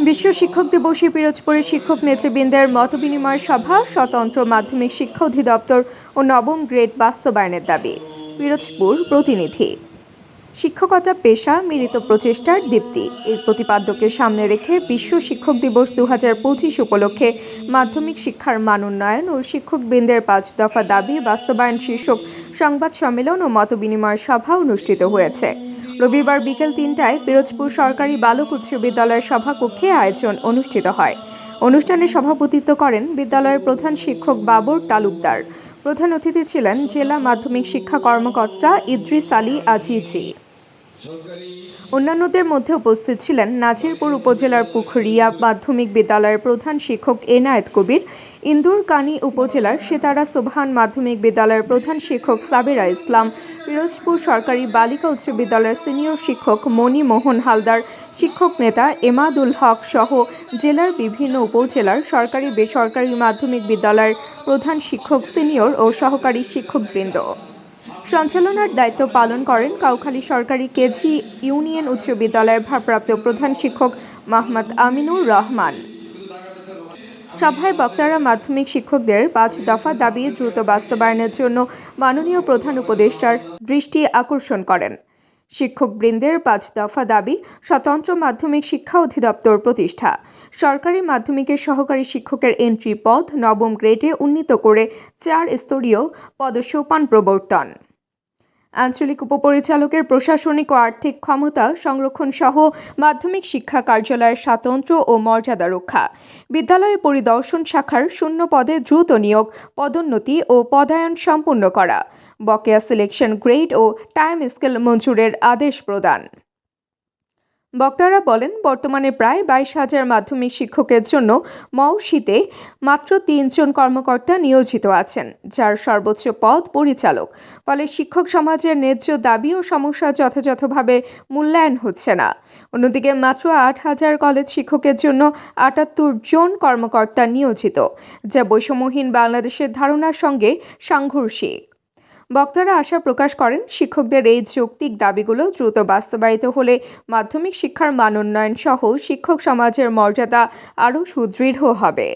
বিশ্ব শিক্ষক দিবসে পিরোজপুরের শিক্ষক নেতৃবৃন্দের মতবিনিময় সভা, স্বতন্ত্র মাধ্যমিক শিক্ষা অধিদপ্তর ও নবম গ্রেড বাস্তবায়নের দাবি। পিরোজপুর প্রতিনিধি। শিক্ষকতা পেশা, মিলিত প্রচেষ্টার দীপ্তি। এর প্রতিপাদ্যকে সামনে রেখে বিশ্ব শিক্ষক দিবস দু হাজার পঁচিশ উপলক্ষে মাধ্যমিক শিক্ষার মান উন্নয়ন ও শিক্ষকবৃন্দের পাঁচ দফা দাবি বাস্তবায়ন শীর্ষক সংবাদ সম্মেলন ও মতবিনিময় সভা অনুষ্ঠিত হয়েছে। রবিবার বিকেল তিনটায় পিরোজপুর সরকারি বালক উচ্চ বিদ্যালয়ের সভাকক্ষে আয়োজন অনুষ্ঠিত হয়। অনুষ্ঠানে সভাপতিত্ব করেন বিদ্যালয়ের প্রধান শিক্ষক বাবর তালুকদার। প্রধান অতিথি ছিলেন জেলা মাধ্যমিক শিক্ষা কর্মকর্তা ইদ্রিস আলী আজিজি। অন্যান্যদের মধ্যে উপস্থিত ছিলেন নাজিরপুর উপজেলার পুখরিয়া মাধ্যমিক বিদ্যালয়ের প্রধান শিক্ষক এনায়েত কবির ইন্দুর কানি উপজেলার সিতারা সুবহান মাধ্যমিক বিদ্যালয়ের প্রধান শিক্ষক সাবেরা ইসলাম, পিরোজপুর সরকারি বালিকা উচ্চ বিদ্যালয়ের সিনিয়র শিক্ষক মণি মোহন হালদার, শিক্ষক নেতা এমাদুল হক সহ জেলার বিভিন্ন উপজেলার সরকারি বেসরকারি মাধ্যমিক বিদ্যালয়ের প্রধান শিক্ষক, সিনিয়র ও সহকারী শিক্ষকবৃন্দ। সঞ্চালনার দায়িত্ব পালন করেন কাউখালী সরকারি কেজি ইউনিয়ন উচ্চ বিদ্যালয়ের ভারপ্রাপ্ত প্রধান শিক্ষক মাহমুদ আমিনুর রহমান। সভায় বক্তারা মাধ্যমিক শিক্ষকদের পাঁচ দফা দাবি দ্রুত বাস্তবায়নের জন্য মাননীয় প্রধান উপদেষ্টার দৃষ্টি আকর্ষণ করেন। শিক্ষকবৃন্দের পাঁচ দফা দাবি, স্বতন্ত্র মাধ্যমিক শিক্ষা অধিদপ্তর প্রতিষ্ঠা। সরকারি মাধ্যমিকের সহকারী শিক্ষকের এন্ট্রি পদ নবম গ্রেডে উন্নীত করে চার স্তরীয় পদসোপান প্রবর্তন। আঞ্চলিক উপপরিচালকের প্রশাসনিক ও আর্থিক ক্ষমতা সংরক্ষণ সহ মাধ্যমিক শিক্ষা কার্যালয়ের স্বাতন্ত্র্য ও মর্যাদা রক্ষা। বিদ্যালয় পরিদর্শন শাখার শূন্য পদে দ্রুত নিয়োগ, পদোন্নতি ও পদায়ন সম্পূর্ণ করা। বকেয়া সিলেকশন গ্রেড ও টাইম স্কেল মঞ্জুরের আদেশ প্রদান। বক্তারা বলেন, বর্তমানে প্রায় বাইশ হাজার মাধ্যমিক শিক্ষকের জন্য মৌশিতে মাত্র তিনজন কর্মকর্তা নিয়োজিত আছেন, যার সর্বোচ্চ পদ পরিচালক। ফলে শিক্ষক সমাজের ন্যায্য দাবি ও সমস্যা যথাযথভাবে মূল্যায়ন হচ্ছে না। অন্যদিকে মাত্র আট হাজার কলেজ শিক্ষকের জন্য আটাত্তর জন কর্মকর্তা নিয়োজিত, যা বৈষম্যহীন বাংলাদেশের ধারণার সঙ্গে সাংঘর্ষিক। বক্তারা আশা প্রকাশ করেন, শিক্ষকদের এই যৌক্তিক দাবিগুলো দ্রুত বাস্তবায়িত হলে মাধ্যমিক শিক্ষার মান উন্নয়ন সহ শিক্ষক সমাজের মর্যাদা আরও সুদৃঢ় হবে।